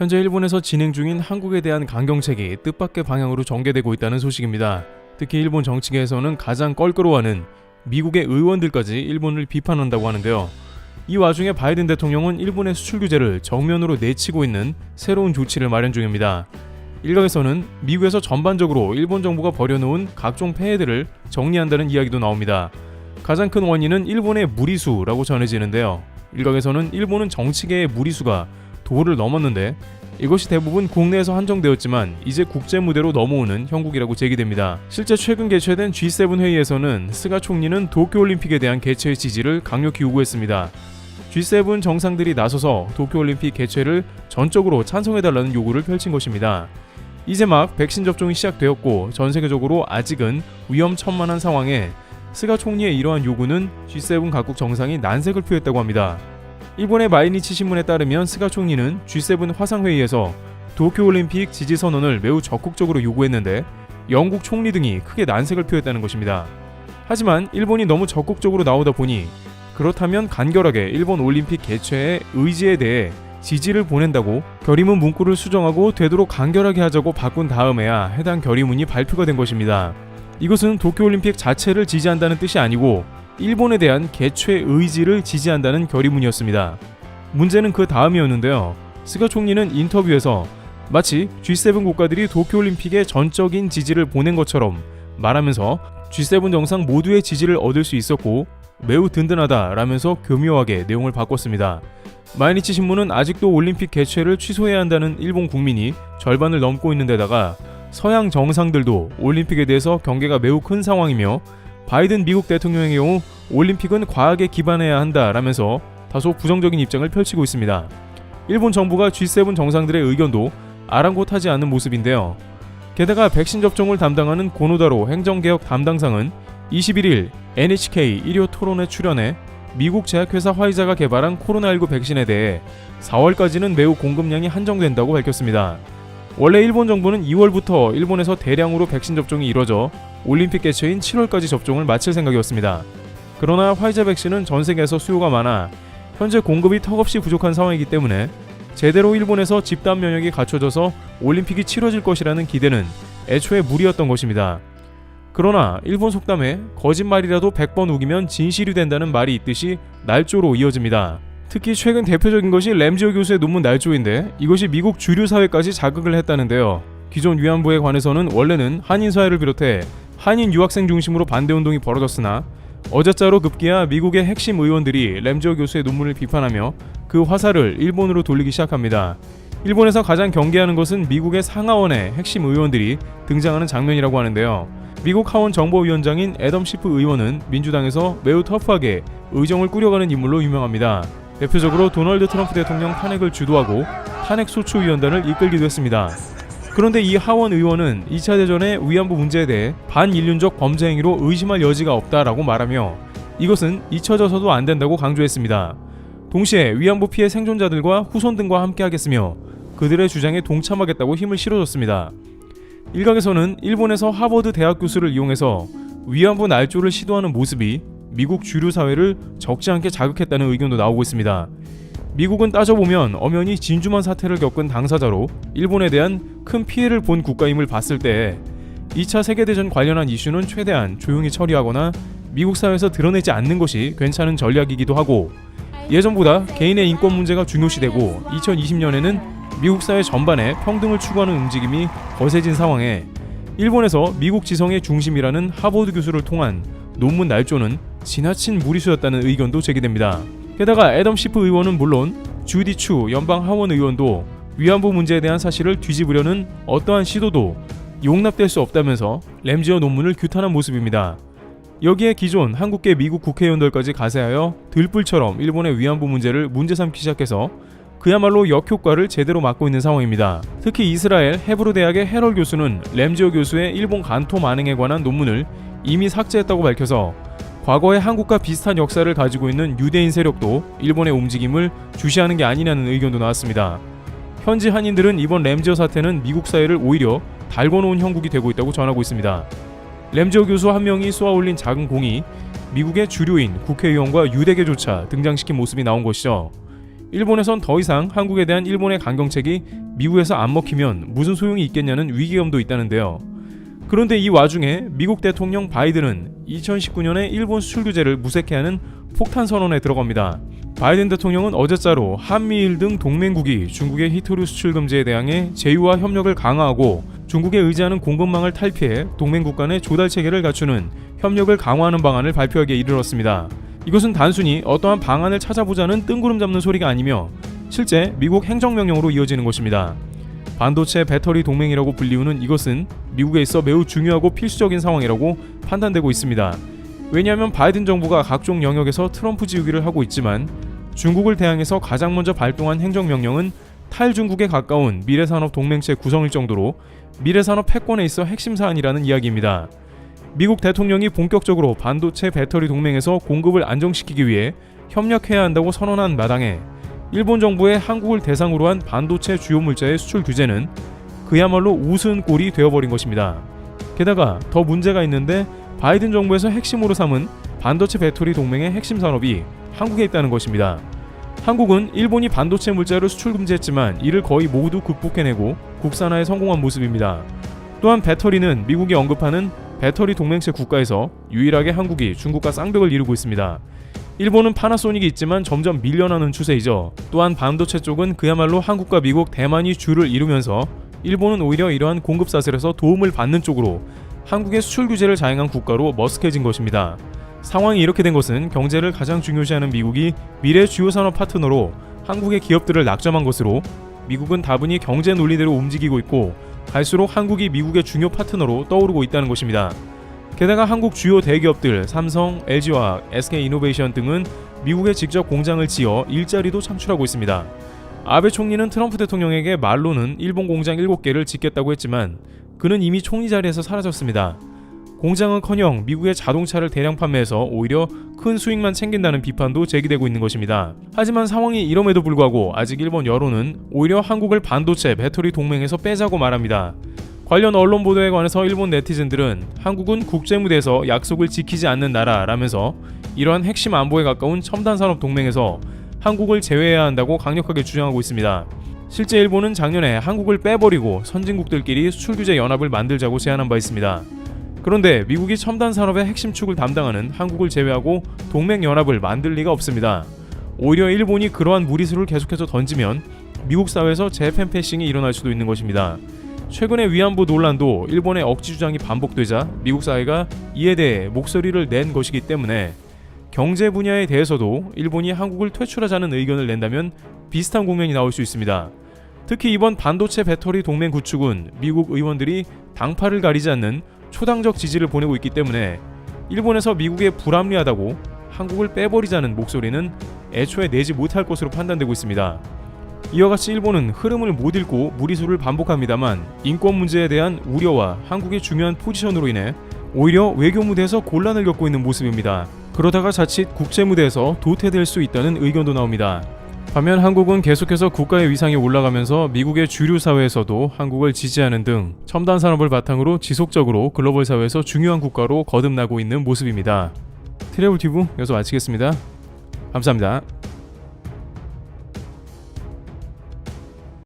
현재 일본에서 진행 중인 한국에 대한 강경책이 뜻밖의 방향으로 전개되고 있다는 소식입니다. 특히 일본 정치계에서는 가장 껄끄러워하는 미국의 의원들까지 일본을 비판한다고 하는데요. 이 와중에 바이든 대통령은 일본의 수출 규제를 정면으로 내치고 있는 새로운 조치를 마련 중입니다. 일각에서는 미국에서 전반적으로 일본 정부가 벌여놓은 각종 폐해들을 정리한다는 이야기도 나옵니다. 가장 큰 원인은 일본의 무리수라고 전해지는데요. 일각에서는 일본은 정치계의 무리수가 도를 넘었는데 이것이 대부분 국내에서 한정되었지만 이제 국제 무대로 넘어오는 형국이라고 제기됩니다. 실제 최근 개최된 G7 회의에서는 스가 총리는 도쿄 올림픽에 대한 개최 지지를 강력히 요구했습니다. G7 정상들이 나서서 도쿄 올림픽 개최를 전적으로 찬성해달라는 요구를 펼친 것입니다. 이제 막 백신 접종이 시작되었고 전 세계적으로 아직은 위험천만한 상황에 스가 총리의 이러한 요구는 G7 각국 정상이 난색을 표했다고 합니다. 일본의 마이니치 신문에 따르면 스가 총리는 G7 화상회의에서 도쿄올림픽 지지 선언을 매우 적극적으로 요구했는데 영국 총리 등이 크게 난색을 표했다는 것입니다. 하지만 일본이 너무 적극적으로 나오다 보니 그렇다면 간결하게 일본 올림픽 개최의 의지에 대해 지지를 보낸다고 결의문 문구를 수정하고 되도록 간결하게 하자고 바꾼 다음에야 해당 결의문이 발표가 된 것입니다. 이것은 도쿄올림픽 자체를 지지한다는 뜻이 아니고 일본에 대한 개최 의지를 지지한다는 결의문이었습니다. 문제는 그 다음이었는데요. 스가 총리는 인터뷰에서 마치 G7 국가들이 도쿄올림픽에 전적인 지지를 보낸 것처럼 말하면서 G7 정상 모두의 지지를 얻을 수 있었고 매우 든든하다 라면서 교묘하게 내용을 바꿨습니다. 마이니치 신문은 아직도 올림픽 개최를 취소해야 한다는 일본 국민이 절반을 넘고 있는 데다가 서양 정상들도 올림픽에 대해서 경계가 매우 큰 상황이며 바이든 미국 대통령의 경우 올림픽은 과학에 기반해야 한다라면서 다소 부정적인 입장을 펼치고 있습니다. 일본 정부가 G7 정상들의 의견도 아랑곳하지 않는 모습인데요. 게다가 백신 접종을 담당하는 고노다로 행정개혁 담당상은 21일 NHK 1호 토론에 출연해 미국 제약회사 화이자가 개발한 코로나19 백신에 대해 4월까지는 매우 공급량이 한정된다고 밝혔습니다. 원래 일본 정부는 2월부터 일본에서 대량으로 백신 접종이 이뤄져 올림픽 개최인 7월까지 접종을 마칠 생각이었습니다. 그러나 화이자 백신은 전 세계에서 수요가 많아 현재 공급이 턱없이 부족한 상황이기 때문에 제대로 일본에서 집단 면역이 갖춰져서 올림픽이 치러질 것이라는 기대는 애초에 무리였던 것입니다. 그러나 일본 속담에 거짓말이라도 100번 우기면 진실이 된다는 말이 있듯이 날조로 이어집니다. 특히 최근 대표적인 것이 램지오 교수의 논문 날조인데 이것이 미국 주류 사회까지 자극을 했다는데요. 기존 위안부에 관해서는 원래는 한인 사회를 비롯해 한인 유학생 중심으로 반대 운동이 벌어졌으나 어제자로 급기야 미국의 핵심 의원들이 램지오 교수의 논문을 비판하며 그 화살을 일본으로 돌리기 시작합니다. 일본에서 가장 경계하는 것은 미국의 상하원의 핵심 의원들이 등장하는 장면이라고 하는데요. 미국 하원 정보위원장인 애덤 시프 의원은 민주당에서 매우 터프하게 의정을 꾸려가는 인물로 유명합니다. 대표적으로 도널드 트럼프 대통령 탄핵을 주도하고 탄핵 소추위원단을 이끌기도 했습니다. 그런데 이 하원 의원은 2차 대전의 위안부 문제에 대해 반인륜적 범죄 행위로 의심할 여지가 없다라고 말하며 이것은 잊혀져서도 안 된다고 강조했습니다. 동시에 위안부 피해 생존자들과 후손 등과 함께 하겠으며 그들의 주장에 동참하겠다고 힘을 실어줬습니다. 일각에서는 일본에서 하버드 대학 교수를 이용해서 위안부 날조를 시도하는 모습이 미국 주류 사회를 적지 않게 자극했다는 의견도 나오고 있습니다. 미국은 따져보면 엄연히 진주만 사태를 겪은 당사자로 일본에 대한 큰 피해를 본 국가임을 봤을 때 2차 세계대전 관련한 이슈는 최대한 조용히 처리하거나 미국 사회에서 드러내지 않는 것이 괜찮은 전략이기도 하고 예전보다 개인의 인권 문제가 중요시되고 2020년에는 미국 사회 전반에 평등을 추구하는 움직임이 거세진 상황에 일본에서 미국 지성의 중심이라는 하버드 교수를 통한 논문 날조는 지나친 무리수였다는 의견도 제기됩니다. 게다가 애덤 시프 의원은 물론 주디 추 연방 하원 의원도 위안부 문제에 대한 사실을 뒤집으려는 어떠한 시도도 용납될 수 없다면서 램지어 논문을 규탄한 모습입니다. 여기에 기존 한국계 미국 국회의원들까지 가세하여 들불처럼 일본의 위안부 문제를 문제 삼기 시작해서 그야말로 역효과를 제대로 맞고 있는 상황입니다. 특히 이스라엘 헤브루 대학의 헤럴 교수는 램지오 교수의 일본 간토 만행에 관한 논문을 이미 삭제했다고 밝혀서 과거에 한국과 비슷한 역사를 가지고 있는 유대인 세력도 일본의 움직임을 주시하는 게 아니냐는 의견도 나왔습니다. 현지 한인들은 이번 램지어 사태는 미국 사회를 오히려 달궈놓은 형국이 되고 있다고 전하고 있습니다. 램지어 교수 한 명이 쏘아올린 작은 공이 미국의 주류인 국회의원과 유대계조차 등장시킨 모습이 나온 것이죠. 일본에선 더 이상 한국에 대한 일본의 강경책이 미국에서 안 먹히면 무슨 소용이 있겠냐는 위기감도 있다는데요. 그런데 이 와중에 미국 대통령 바이든은 2019년에 일본 수출 규제를 무색해하는 폭탄 선언에 들어갑니다. 바이든 대통령은 어제자로 한미일 등 동맹국이 중국의 히토류 수출 금지에 대항해 제휴와 협력을 강화하고 중국에 의지하는 공급망을 탈피해 동맹국 간의 조달 체계를 갖추는 협력을 강화하는 방안을 발표하기에 이르렀습니다. 이것은 단순히 어떠한 방안을 찾아보자는 뜬구름 잡는 소리가 아니며 실제 미국 행정명령으로 이어지는 것입니다. 반도체 배터리 동맹이라고 불리우는 이것은 미국에 있어 매우 중요하고 필수적인 상황이라고 판단되고 있습니다. 왜냐하면 바이든 정부가 각종 영역에서 트럼프 지우기를 하고 있지만 중국을 대항해서 가장 먼저 발동한 행정명령은 탈중국에 가까운 미래산업 동맹체 구성일 정도로 미래산업 패권에 있어 핵심 사안이라는 이야기입니다. 미국 대통령이 본격적으로 반도체 배터리 동맹에서 공급을 안정시키기 위해 협력해야 한다고 선언한 마당에 일본 정부의 한국을 대상으로 한 반도체 주요 물자의 수출 규제는 그야말로 우스운 꼴이 되어버린 것입니다. 게다가 더 문제가 있는데 바이든 정부에서 핵심으로 삼은 반도체 배터리 동맹의 핵심 산업이 한국에 있다는 것입니다. 한국은 일본이 반도체 물자를 수출 금지했지만 이를 거의 모두 극복해내고 국산화에 성공한 모습입니다. 또한 배터리는 미국이 언급하는 배터리 동맹체 국가에서 유일하게 한국이 중국과 쌍벽을 이루고 있습니다. 일본은 파나소닉이 있지만 점점 밀려나는 추세이죠. 또한 반도체 쪽은 그야말로 한국과 미국, 대만이 주를 이루면서 일본은 오히려 이러한 공급 사슬에서 도움을 받는 쪽으로 한국의 수출 규제를 자행한 국가로 머쓱해진 것입니다. 상황이 이렇게 된 것은 경제를 가장 중요시하는 미국이 미래 주요 산업 파트너로 한국의 기업들을 낙점한 것으로 미국은 다분히 경제 논리대로 움직이고 있고 갈수록 한국이 미국의 중요 파트너로 떠오르고 있다는 것입니다. 게다가 한국 주요 대기업들 삼성, LG와 SK이노베이션 등은 미국에 직접 공장을 지어 일자리도 창출하고 있습니다. 아베 총리는 트럼프 대통령에게 말로는 일본 공장 7개를 짓겠다고 했지만 그는 이미 총리 자리에서 사라졌습니다. 공장은커녕 미국의 자동차를 대량 판매해서 오히려 큰 수익만 챙긴다는 비판도 제기되고 있는 것입니다. 하지만 상황이 이럼에도 불구하고 아직 일본 여론은 오히려 한국을 반도체 배터리 동맹에서 빼자고 말합니다. 관련 언론 보도에 관해서 일본 네티즌들은 한국은 국제 무대에서 약속을 지키지 않는 나라라면서 이러한 핵심 안보에 가까운 첨단 산업 동맹에서 한국을 제외해야 한다고 강력하게 주장하고 있습니다. 실제 일본은 작년에 한국을 빼버리고 선진국들끼리 수출 규제 연합을 만들자고 제안한 바 있습니다. 그런데 미국이 첨단 산업의 핵심 축을 담당하는 한국을 제외하고 동맹 연합을 만들 리가 없습니다. 오히려 일본이 그러한 무리수를 계속해서 던지면 미국 사회에서 재팬 패싱이 일어날 수도 있는 것입니다. 최근의 위안부 논란도 일본의 억지 주장이 반복되자 미국 사회가 이에 대해 목소리를 낸 것이기 때문에 경제 분야에 대해서도 일본이 한국을 퇴출하자는 의견을 낸다면 비슷한 국면이 나올 수 있습니다. 특히 이번 반도체 배터리 동맹 구축은 미국 의원들이 당파를 가리지 않는 초당적 지지를 보내고 있기 때문에 일본에서 미국에 불합리하다고 한국을 빼버리자는 목소리는 애초에 내지 못할 것으로 판단되고 있습니다. 이와 같이 일본은 흐름을 못 읽고 무리수를 반복합니다만 인권 문제에 대한 우려와 한국의 중요한 포지션으로 인해 오히려 외교 무대에서 곤란을 겪고 있는 모습입니다. 그러다가 자칫 국제 무대에서 도태될 수 있다는 의견도 나옵니다. 반면 한국은 계속해서 국가의 위상이 올라가면서 미국의 주류 사회에서도 한국을 지지하는 등 첨단 산업을 바탕으로 지속적으로 글로벌 사회에서 중요한 국가로 거듭나고 있는 모습입니다. 트래블 튜브 여기서 마치겠습니다. 감사합니다.